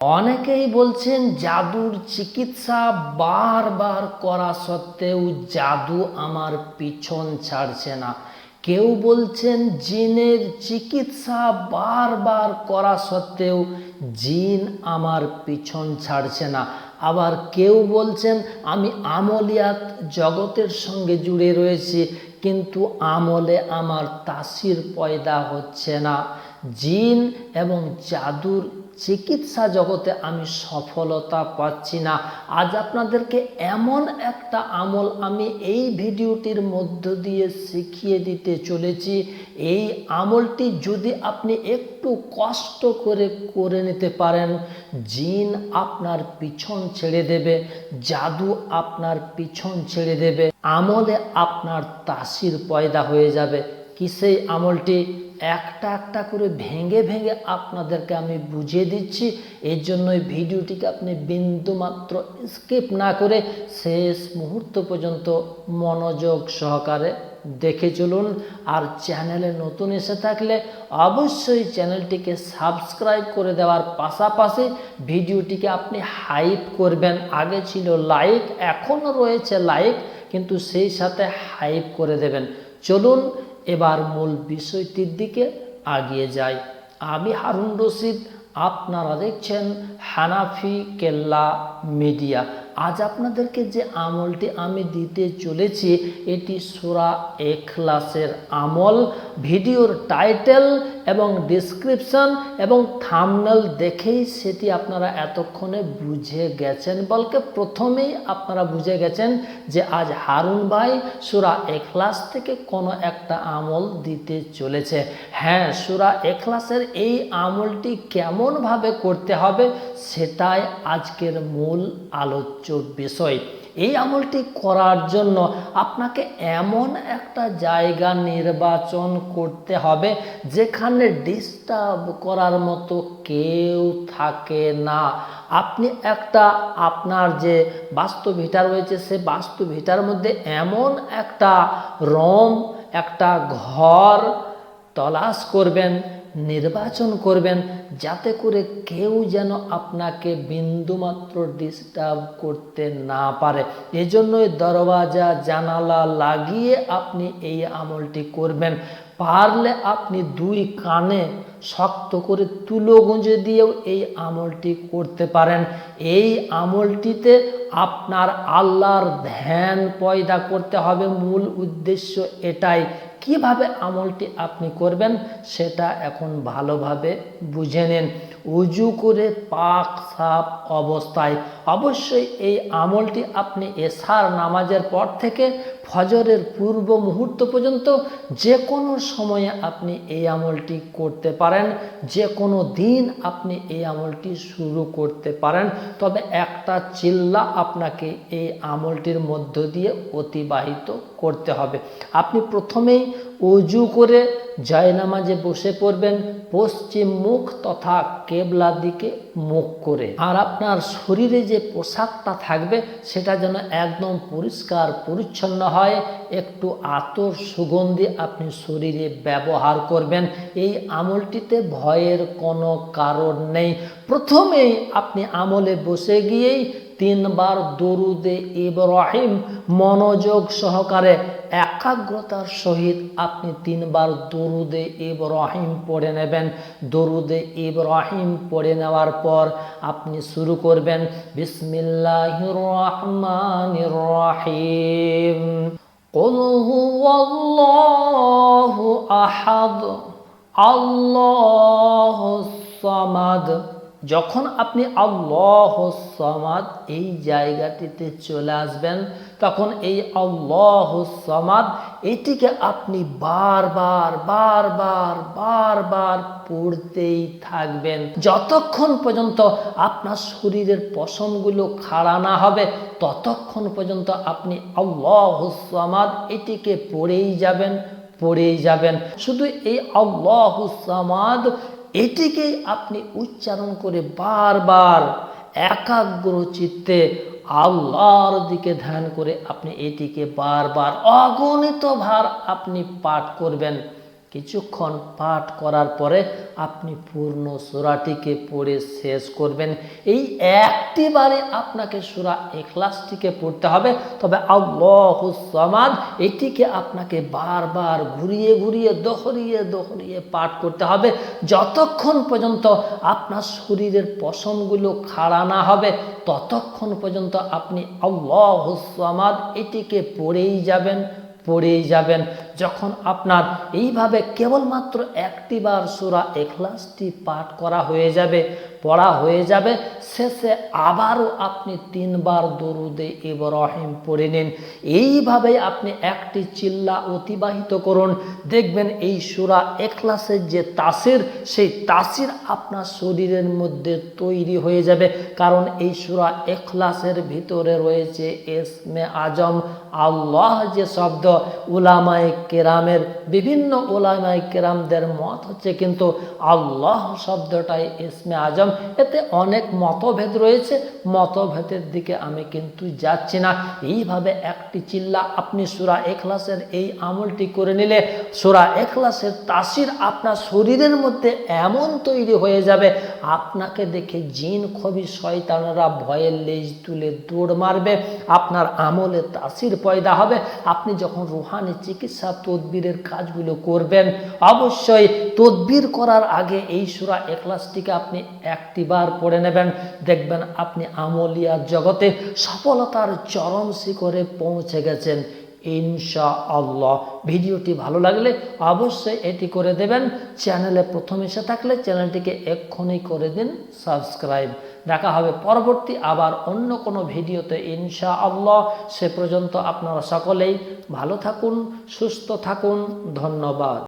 অনেকেই বলছেন জাদুর চিকিৎসা বারবার করা সত্ত্বেও জাদু আমার পিছন ছাড়ছে না। কেউ বলছেন জিনের চিকিৎসা বারবার করা সত্ত্বেও জিন আমার পিছন ছাড়ছে না। আবার কেউ বলছেন আমি আমলিয়াত জগতের সঙ্গে জুড়ে রয়েছি, কিন্তু আমলে আমার তাসির পয়দা হচ্ছে না। জিন এবং জাদুর চিকিৎসা জগতে আমি সফলতা পাচ্ছি না। আজ আপনাদেরকে এমন একটা আমল আমি এই ভিডিওটির মধ্য দিয়ে শিখিয়ে দিতে চলেছি। এই আমলটি যদি আপনি একটু কষ্ট করে করে নিতে পারেন, জিন আপনার পিছন ছেড়ে দেবে, জাদু আপনার পিছন ছেড়ে দেবে, আমলে আপনার তাসির পয়দা হয়ে যাবে। কি সেই আমলটি একটা একটা করে ভেঙে ভেঙে আপনাদেরকে আমি বুঝিয়ে দিচ্ছি? এর জন্য এই ভিডিওটিকে আপনি বিন্দুমাত্র স্কিপ না করে শেষ মুহূর্ত পর্যন্ত মনোযোগ সহকারে দেখে চলুন। আর চ্যানেলে নতুন এসে থাকলে অবশ্যই চ্যানেলটিকে সাবস্ক্রাইব করে দেওয়ার পাশাপাশি ভিডিওটিকে আপনি হাইপ করবেন। আগে ছিল লাইক, এখনও রয়েছে লাইক, কিন্তু সেই সাথে হাইপ করে দেবেন। চলুন এবার মূল বিষয়টির দিকে আগিয়ে যাই। আমি হারুন রশিদ আপনারা দেখছেন হানাফি কেল্লা মিডিয়া। আজ আপনাদেরকে যে আমলটি আমি দিতে চলেছি, এটি সোরা এখলাসের আমল। ভিডিওর টাইটেল এবং ডিসক্রিপশন এবং থামনেল দেখেই সেটি আপনারা এতক্ষণে বুঝে গেছেন। বলকে প্রথমেই আপনারা বুঝে গেছেন যে আজ হারুন ভাই সুরা এখলাস থেকে কোনো একটা আমল দিতে চলেছে। হ্যাঁ সুরা এখলাসের এই আমলটি কেমনভাবে করতে হবে সেটাই আজকের মূল আলোচ্য বিষয়। এই আমলটি করার জন্য আপনাকে এমন একটা জায়গা নির্বাচন করতে হবে, যেখানে ডিস্টার্ব করার মতো কেউ থাকে না। আপনি একটা আপনার যে বাস্তু ভিটা রয়েছে, সে বাস্তু ভিটার মধ্যে এমন একটা রম, একটা ঘর তলাশ করবেন নির্বাচন করবেন যাতে করে কেউ যেন আপনাকে বিন্দুমাত্র ডিস্টার্ব করতে না পারে। এজন্যই দরওয়াজা, জানালা লাগিয়ে আপনি এই আমলটি করবেন। পারলে আপনি দুই কানে শক্ত করে তুলো গুঁজে দিয়েও এই আমলটি করতে পারেন। এই আমলটিতে আপনার আল্লাহর ধ্যান পয়দা করতে হবে। মূল উদ্দেশ্য এটাই কীভাবে আমলটি আপনি করবেন সেটা এখন ভালোভাবে বুঝে নিন। উজু করে পাক সাপ অবস্থায়। অবশ্যই এই আমলটি আপনি এশার নামাজের পর থেকে ফজরের পূর্ব মুহূর্ত পর্যন্ত যে কোনো সময়ে আপনি এই আমলটি করতে পারেন যে কোনো দিন আপনি এই আমলটি শুরু করতে পারেন। তবে একটা চিল্লা আপনাকে এই আমলটির মধ্য দিয়ে অতিবাহিত করতে হবে। আপনি প্রথমেই উজু করে জয়নামাজে বসে পড়বেন পশ্চিম মুখ তথা কেবলার দিকে মুখ করে। আর আপনার শরীরে যে পোশাকটা থাকবে, সেটা যেন একদম পরিষ্কার পরিচ্ছন্ন হয়, একটু আতর সুগন্ধি আপনি শরীরে ব্যবহার করবেন। এই আমলটিতে ভয়ের কোনো কারণ নেই। প্রথমেই আপনি আমলে বসে গিয়েই তিনবার দরুদে ইব্রাহিম মনোযোগ সহকারে একাগ্রতার সহিত আপনি তিনবার দরুদে ইব্রাহিম পড়ে নেবেন দরুদে ইব্রাহিম পড়ে নেওয়ার পর আপনি শুরু করবেন বিসমিল্লাহ রহমান রহিম قل هو الله أحد الله الصمد যখন আপনি আল্লাহ সমাদ এই জায়গাটিতে চলে আসবেন তখন এই আল্লাহ সমাদ এটিকে আপনি বারবার বারবার বারবার পড়তেই থাকবেন। যতক্ষণ পর্যন্ত আপনার শরীরের পশমগুলো খাড়া না হবে, ততক্ষণ পর্যন্ত আপনি আল্লাহ সমাদ এটিকে পড়েই যাবেন পড়েই যাবেন। শুধু এই আল্লাহ সমাদ এটিকেই আপনি উচ্চারণ করে বারবার একাগ্র চিত্তে আল্লাহর দিকে ধ্যান করে আপনি এটিকে বারবার অগণিত ভার আপনি পাঠ করবেন। কিছুক্ষণ পাঠ করার পরে আপনি পূর্ণ সুরাটিকে পড়ে শেষ করবেন। এই একটি বারে আপনাকে সুরা এখলাসটিকে পড়তে হবে। তবে আল্লাহুসমাদ এটিকে আপনাকে বারবার ঘুরিয়ে ঘুরিয়ে দোহরিয়ে দোহরিয়ে পাঠ করতে হবে। যতক্ষণ পর্যন্ত আপনার শরীরের পশমগুলো খাড়া না হবে, ততক্ষণ পর্যন্ত আপনি আল্লাহুসমাদ এটিকে পড়েই যাবেন পড়েই যাবেন। যখন আপনার এইভাবে কেবলমাত্র একটি বার সুরা এখলাসটি পাঠ করা হয়ে যাবে, পড়া হয়ে যাবে, শেষে আবারও আপনি তিনবার দরুদে ইব্রাহিম পড়ে নিন। এইভাবে আপনি একটি চিল্লা অতিবাহিত করুন। দেখবেন এই সুরা এখলাসের যে তাসির, সেই তাসির আপনার শরীরের মধ্যে তৈরি হয়ে যাবে। কারণ এই সুরা এখলাসের ভিতরে রয়েছে এসমে আজম আল্লাহ যে শব্দ উলামায়ে কেরামের, বিভিন্ন ওলামায়ে কেরামদের মত হচ্ছে কিন্তু আল্লাহ শব্দটাই ইসমে আজম। এতে অনেক মতভেদ রয়েছে। মতভেদের দিকে আমি কিন্তু যাচ্ছি না। এইভাবে একটি চিল্লা আপনি সুরা এখলাসের এই আমলটি করে নিলে সুরা এখলাসের তাসির আপনার শরীরের মধ্যে এমন তৈরি হয়ে যাবে, আপনাকে দেখে জিন খবি শয়তানরা ভয়ের লেজ তুলে দৌড় মারবে। আপনার আমলে তাসির পয়দা হবে। আপনি যখন রুহানি চিকিৎসা তদবিরের কাজগুলো করবেন, অবশ্যই তদবির করার আগে এই সুরা একলাসটিকে আপনি একটিবার পড়ে নেবেন। দেখবেন আপনি আমলিয়ার জগতে সফলতার চরম শিখরে পৌঁছে গেছেন। ইনশা আল্লাহ ভিডিওটি ভালো লাগলে অবশ্যই এটি করে দেবেন। চ্যানেলে প্রথম এসে থাকলে চ্যানেলটিকে এক্ষুনি করে দিন, সাবস্ক্রাইব। দেখা হবে পরবর্তী আবার অন্য কোনো ভিডিওতে ইনশা আল্লাহ সে পর্যন্ত আপনারা সকলেই ভালো থাকুন, সুস্থ থাকুন। ধন্যবাদ।